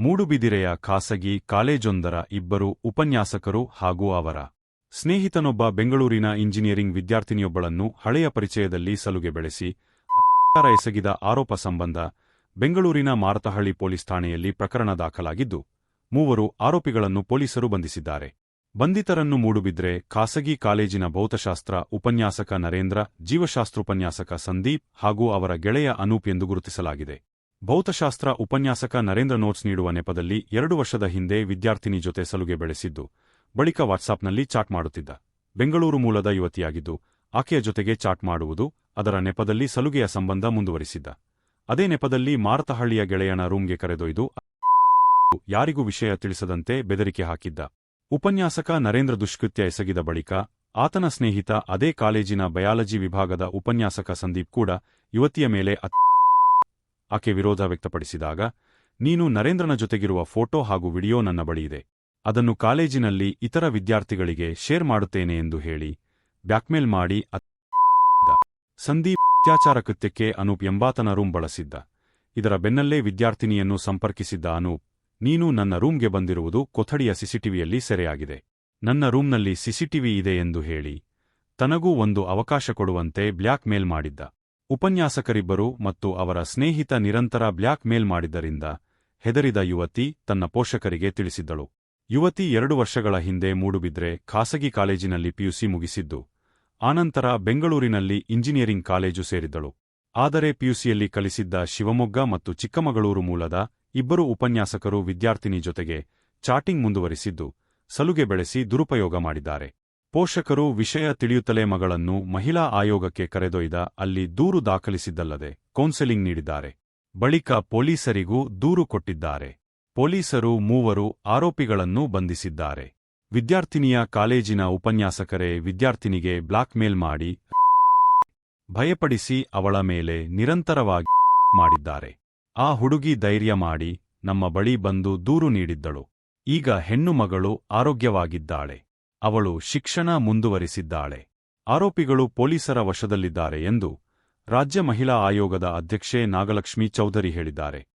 ಮೂಡುಬಿದಿರೆಯ ಖಾಸಗಿ ಕಾಲೇಜೊಂದರ ಇಬ್ಬರು ಉಪನ್ಯಾಸಕರು ಹಾಗೂ ಅವರ ಸ್ನೇಹಿತನೊಬ್ಬ ಬೆಂಗಳೂರಿನ ಇಂಜಿನಿಯರಿಂಗ್ ವಿದ್ಯಾರ್ಥಿನಿಯೊಬ್ಬಳನ್ನು ಹಳೆಯ ಪರಿಚಯದಲ್ಲಿ ಸಲುಗೆ ಬೆಳೆಸಿ ಅತ್ಯಾಚಾರ ಎಸಗಿದ ಆರೋಪ ಸಂಬಂಧ ಬೆಂಗಳೂರಿನ ಮಾರತಹಳ್ಳಿ ಪೊಲೀಸ್ ಠಾಣೆಯಲ್ಲಿ ಪ್ರಕರಣ ದಾಖಲಾಗಿದ್ದು, ಮೂವರು ಆರೋಪಿಗಳನ್ನು ಪೊಲೀಸರು ಬಂಧಿಸಿದ್ದಾರೆ. ಬಂಧಿತರನ್ನು ಮೂಡುಬಿದ್ರೆ ಖಾಸಗಿ ಕಾಲೇಜಿನ ಭೌತಶಾಸ್ತ್ರ ಉಪನ್ಯಾಸಕ ನರೇಂದ್ರ, ಜೀವಶಾಸ್ತ್ರೋಪನ್ಯಾಸಕ ಸಂದೀಪ್ ಹಾಗೂ ಅವರ ಗೆಳೆಯ ಅನೂಪ್ ಎಂದು ಗುರುತಿಸಲಾಗಿದೆ. ಭೌತಶಾಸ್ತ್ರ ಉಪನ್ಯಾಸಕ ನರೇಂದ್ರ ನೋಟ್ಸ್ ನೀಡುವ ನೆಪದಲ್ಲಿ ಎರಡು ವರ್ಷದ ಹಿಂದೆ ವಿದ್ಯಾರ್ಥಿನಿ ಜೊತೆ ಸಲುಗೆ ಬೆಳೆಸಿದ್ದು, ಬಳಿಕ ವಾಟ್ಸಾಪ್ನಲ್ಲಿ ಚಾಟ್ ಮಾಡುತ್ತಿದ್ದ. ಬೆಂಗಳೂರು ಮೂಲದ ಯುವತಿಯಾಗಿದ್ದು, ಆಕೆಯ ಜೊತೆಗೆ ಚಾಟ್ ಮಾಡುವುದು ಅದರ ನೆಪದಲ್ಲಿ ಸಲುಗೆಯ ಸಂಬಂಧ ಮುಂದುವರಿಸಿದ್ದ. ಅದೇ ನೆಪದಲ್ಲಿ ಮಾರತಹಳ್ಳಿಯ ಗೆಳೆಯನ ರೂಮ್ಗೆ ಕರೆದೊಯ್ದು ಯಾರಿಗೂ ವಿಷಯ ತಿಳಿಸದಂತೆ ಬೆದರಿಕೆ ಹಾಕಿದ್ದ. ಉಪನ್ಯಾಸಕ ನರೇಂದ್ರ ದುಷ್ಕೃತ್ಯ ಎಸಗಿದ ಬಳಿಕ ಆತನ ಸ್ನೇಹಿತ ಅದೇ ಕಾಲೇಜಿನ ಬಯಾಲಜಿ ವಿಭಾಗದ ಉಪನ್ಯಾಸಕ ಸಂದೀಪ್ ಕೂಡ ಯುವತಿಯ ಮೇಲೆ ಅತ್- ಆಕೆ ವಿರೋಧ ವ್ಯಕ್ತಪಡಿಸಿದಾಗ, ನೀನು ನರೇಂದ್ರನ ಜೊತೆಗಿರುವ ಫೋಟೋ ಹಾಗೂ ವಿಡಿಯೋ ನನ್ನ ಬಳಿ ಇದೆ. ಅದನ್ನು ಕಾಲೇಜಿನಲ್ಲಿ ಇತರ ವಿದ್ಯಾರ್ಥಿಗಳಿಗೆ ಶೇರ್ ಮಾಡುತ್ತೇನೆ ಎಂದು ಹೇಳಿ, ಬ್ಯಾಕ್ಮೇಲ್ ಮಾಡಿ ಸಂದೀಪ್ ಅತ್ಯಾಚಾರ ಕೃತ್ಯಕ್ಕೆ ಅನೂಪ್ ಎಂಬಾತನ ರೂಂ ಬಳಸಿದ್ದ. ಇದರ ಬೆನ್ನಲ್ಲೇ ವಿದ್ಯಾರ್ಥಿನಿಯನ್ನು ಸಂಪರ್ಕಿಸಿದ್ದ ಅನೂಪ್, ನೀನು ನನ್ನ ರೂಂಗೆ ಬಂದಿರುವುದು ಕೊಠಡಿಯ ಸಿಸಿಟಿವಿಯಲ್ಲಿ ಸೆರೆಯಾಗಿದೆ. ನನ್ನ ರೂಮ್ನಲ್ಲಿ ಸಿಸಿಟಿವಿ ಇದೆ ಎಂದು ಹೇಳಿ, ತನಗೂ ಒಂದು ಅವಕಾಶ ಕೊಡುವಂತೆ ಬ್ಲ್ಯಾಕ್ ಮೇಲ್ ಮಾಡಿದ್ದ. ಉಪನ್ಯಾಸಕರಿಬ್ಬರು ಮತ್ತು ಅವರ ಸ್ನೇಹಿತ ನಿರಂತರ ಬ್ಲ್ಯಾಕ್ ಮೇಲ್ ಮಾಡಿದ್ದರಿಂದ ಹೆದರಿದ ಯುವತಿ ತನ್ನ ಪೋಷಕರಿಗೆ ತಿಳಿಸಿದ್ದಳು. ಯುವತಿ ಎರಡು ವರ್ಷಗಳ ಹಿಂದೆ ಮೂಡುಬಿದ್ರೆ ಖಾಸಗಿ ಕಾಲೇಜಿನಲ್ಲಿ ಪಿಯುಸಿ ಮುಗಿಸಿದ್ದು, ಆನಂತರ ಬೆಂಗಳೂರಿನಲ್ಲಿ ಇಂಜಿನಿಯರಿಂಗ್ ಕಾಲೇಜು ಸೇರಿದ್ದಳು. ಆದರೆ ಪಿಯುಸಿಯಲ್ಲಿ ಕಲಿಸಿದ್ದ ಶಿವಮೊಗ್ಗ ಮತ್ತು ಚಿಕ್ಕಮಗಳೂರು ಮೂಲದ ಇಬ್ಬರು ಉಪನ್ಯಾಸಕರು ವಿದ್ಯಾರ್ಥಿನಿ ಜೊತೆಗೆ ಚಾಟಿಂಗ್ ಮುಂದುವರಿಸಿದ್ದು, ಸಲುಗೆ ಬೆಳೆಸಿ ದುರುಪಯೋಗ ಮಾಡಿದ್ದಾರೆ. ಪೋಷಕರು ವಿಷಯ ತಿಳಿಯುತ್ತಲೇ ಮಗಳನ್ನು ಮಹಿಳಾ ಆಯೋಗಕ್ಕೆ ಕರೆದೊಯ್ದ ಅಲ್ಲಿ ದೂರು ದಾಖಲಿಸಿದ್ದಲ್ಲದೆ ಕೌನ್ಸೆಲಿಂಗ್ ನೀಡಿದ್ದಾರೆ. ಬಳಿಕ ಪೊಲೀಸರಿಗೂ ದೂರು ಕೊಟ್ಟಿದ್ದಾರೆ. ಪೊಲೀಸರು ಮೂವರು ಆರೋಪಿಗಳನ್ನು ಬಂಧಿಸಿದ್ದಾರೆ. ವಿದ್ಯಾರ್ಥಿನಿಯ ಕಾಲೇಜಿನ ಉಪನ್ಯಾಸಕರೇ ವಿದ್ಯಾರ್ಥಿನಿಗೆ ಬ್ಲಾಕ್ಮೇಲ್ ಮಾಡಿ ಭಯಪಡಿಸಿ ಅವಳ ಮೇಲೆ ನಿರಂತರವಾಗಿ ಮಾಡಿದ್ದಾರೆ. ಆ ಹುಡುಗಿ ಧೈರ್ಯ ಮಾಡಿ ನಮ್ಮ ಬಳಿ ಬಂದು ದೂರು ನೀಡಿದ್ದಳು. ಈಗ ಹೆಣ್ಣು ಮಗಳು ಆರೋಗ್ಯವಾಗಿದ್ದಾಳೆ. ಅವಳು ಶಿಕ್ಷಣ ಮುಂದುವರಿಸಿದ್ದಾಳೆ. ಆರೋಪಿಗಳು ಪೊಲೀಸರ ವಶದಲ್ಲಿದ್ದಾರೆ ಎಂದು ರಾಜ್ಯ ಮಹಿಳಾ ಆಯೋಗದ ಅಧ್ಯಕ್ಷೆ ನಾಗಲಕ್ಷ್ಮಿ ಚೌಧರಿ ಹೇಳಿದ್ದಾರೆ.